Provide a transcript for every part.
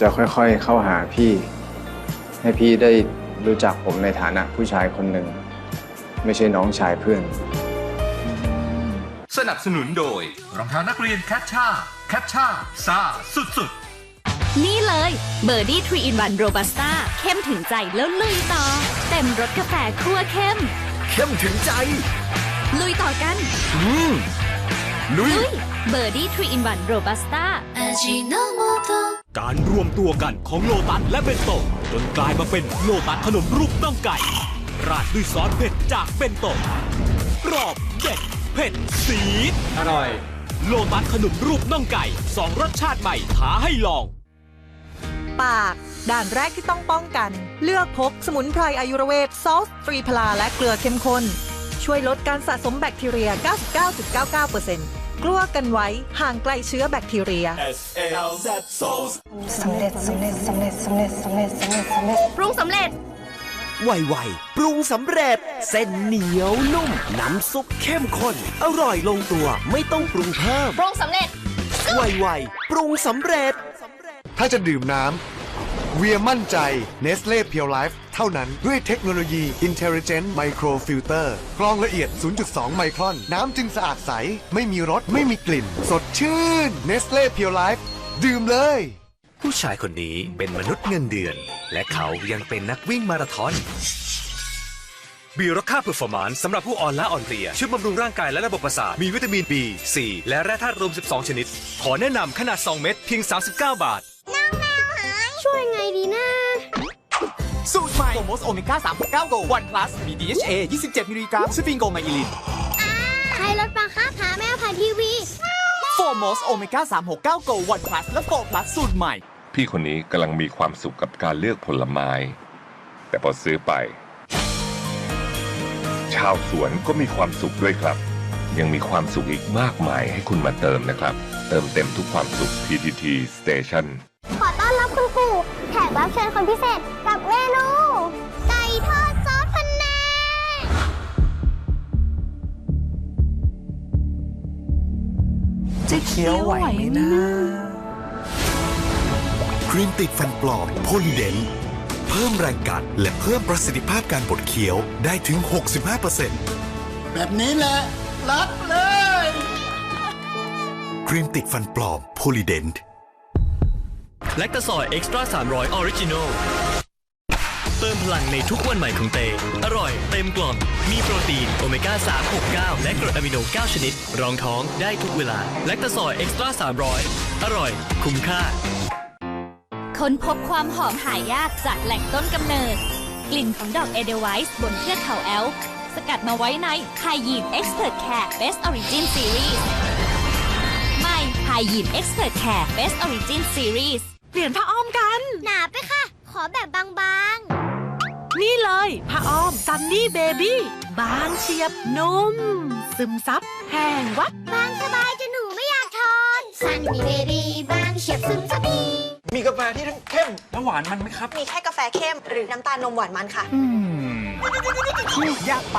จะค่อยๆเข้าหาพี่ ให้พี่ได้รู้จักผมในฐานะผู้ชายคนหนึ่ง ไม่ใช่น้องชายเพื่อน สนับสนุนโดย รองเท้านักเรียนแคชช่าแคชช่าซ่าสุดๆนี่เลยเบอร์ดี้ทรีอินวันโรบัสต้าเข้มถึงใจแล้วลุยต่อ เต็มรสกาแฟคั่วเข้ม เข้มถึงใจ ลุยต่อกันอืม ลุยลุย เบอร์ดี้ทรีอินวันโรบัสต้าการรวมตัวกันของโลตัสและเบนโตะจนกลายมาเป็นโลตัสขนมรูปน่องไก่ ราดด้วยซอสเผ็ดจากเบนโตะกรอบเด็ดเผ็ดสีดอร่อย โลตัสขนมรูปน่องไก่สองรสชาติใหม่ท้าให้ลอง ปาก ด่านแรกที่ต้องป้องกัน เลือกพกสมุนไพรอายุรเวทซอสฟรีพลาและเกลือเข้มข้น ช่วยลดการสะสมแบคทีเรีย 99.99%กลัวกันไว้ห่างไกลเชื้อแบคทีเรีย สำเร็จสำเร็จสำเร็จสำเร็จสำเร็จสำเร็จสำเร็จปรุงสำเร็จ ไวๆปรุงสำเร็จ เส้นเหนียวนุ่ม น้ำซุปเข้มข้น อร่อยลงตัวไม่ต้องปรุงเพิ่ม ปรุงสำเร็จ ไวๆปรุงสำเร็จ ถ้าจะดื่มน้ำ เวียมั่นใจ Nestle Pure Life เท่านั้นด้วยเทคโนโลยี Intelligent Micro Filter กรองละเอียด 0.2 ไมครอน น้ำจึงสะอาดใส ไม่มีรส ไม่มีกลิ่น สดชื่น Nestle Pure Life ดื่มเลย ผู้ชายคนนี้เป็นมนุษย์เงินเดือน และเขายังเป็นนักวิ่งมาราธอนบีโรค่าเพอร์ฟอร์มานซ์สำหรับผู้อ่อนล้าอ่อนเพลียช่วยบำรุงร่างกายและระบบประสาทมีวิตามิน B C และแร่ธาตุรวม 12 ชนิด ขอแนะนำขนาด 2 เม็ดเพียง 39 บาท ใหม่โกโมสโอเมก้า369 Go One Plus มี DHA 27 มิลลิกรัมสฟิงโกไมอิลินใครลดราคาพาแม่ผ่านทีวีโฟโมสโอเมก้า369 Go One Plus และ Go Plus สูตรใหม่ พี่คนนี้กำลังมีความสุขกับการเลือกผลไม้ แต่พอซื้อไป ชาวสวนก็มีความสุขด้วยครับ ยังมีความสุขอีกมากมายให้คุณมาเติมนะครับ เติมเต็มทุกความสุข PTT Station ขอต้อนรับคุณปู่แขกรับเชิญคนพิเศษกับเมนู เคี้ยวไหวไหมนะครีมติดฟันปลอมโพลีเดนเพิ่มแรงกัด และเพิ่มประสิทธิภาพการบดเคี้ยวได้ถึง 65%แบบนี้แหละรักเลย ครีมติดฟันปลอมโพลีเดนแลคตาซอยเอ็กซ์ตร้า300ออริจินอล เติมพลังในทุกวันใหม่ของเต อร่อย เต็มกล่องมีโปรตีนโอเมก้า 369 และกรดอะมิโน 9 ชนิด รองท้องได้ทุกเวลา แลคตาซอยเอ็กซ์ตร้า300 อร่อย คุ้มค่า ค้นพบความหอมหายากจากแหล่งต้นกำเนิด กลิ่นของดอกเอเดไวส์บนเทือกเขาแอลป์สกัดมาไว้ในไฮยีนเอ็กซ์เพรสแคร์เบสออริจินซีรีส์ใหม่ไฮยีนเอ็กซ์เพรสแคร์เบสออริจินซีรีส์เปลี่ยนผ้าอ้อมกัน หนาไปค่ะ ขอแบบบาง นี่เลยผ้าอ้อมซันนี่เบบี้ บางเฉียบนุ่ม ซึมซับแห้งวับๆบางสบายจนหนูไม่อยากทอนซันนี่เบบี้บางเฉียบซึมซับดีมีกาแฟที่ทั้งเข้มและหวานมันไหมครับ มีแค่กาแฟเข้ม หรือน้ำตาลนมหวานมันค่ะอยากไป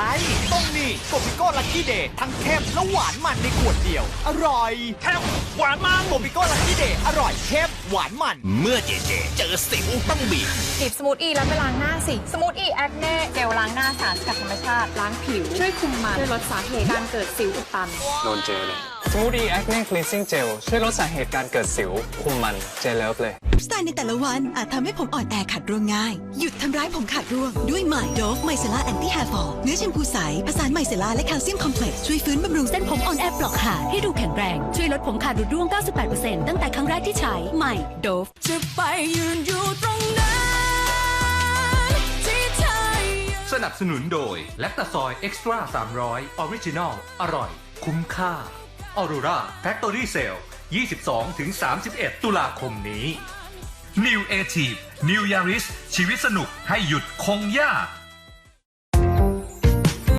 ต้องนี่โกปิโก้ลักกี้เดย์ทั้งเข้มและหวานมันในขวดเดียว อร่อยเข้มหวานมันโกปิโก้ลักกี้เดย์อร่อยเข้ม หวานมัน เมื่อเจเจ เจอสิวต้องบีบบีบสมูทอีแล้วไปล้างหน้าสิ สมูทอีแอคเน่เจลล้างหน้าสารสกัดธรรมชาติ ล้างผิว ช่วยคุมมันช่วยลดสาเหตุการเกิดสิวอุดตันโดนเจลเลย สมูทอีแอคเน่คลีนซิ่งเจลช่วยลดสาเหตุการเกิดสิว คุมมันเจลเลิฟเลย สไตล์ในแต่ละวันอาจทำให้ผมอ่อนแอขาดร่วงง่าย หยุดทำร้ายผมขาดร่วง ด้วยใหม่โดฟไมเซล่าแอนตี้แฮร์ฟอลเนื้อแชมพูใสผสานไมเซล่าและแคลเซียมคอมเพล็กซ์ช่วยฟื้นบำรุงเส้นผมอ่อนแอปลอกขาดให้ดูแข็งแรง ช่วยลดผมขาดรุดร่วง 98%ตั้งแต่ครั้งแรกที่ใช้ใหม่โดฟจะไปยืนอยู่ตรงนั้นที่เธอสนับสนุนโดยแลคตาซอยเอ็กซ์ตร้า300ออริจินอลอร่อย คุ้มค่า ออโรราแฟคทอรี่เซล22-31 ตุลาคมนี้ New a t i v e New Yaris ชีวิตสนุกให้หยุดคงยาก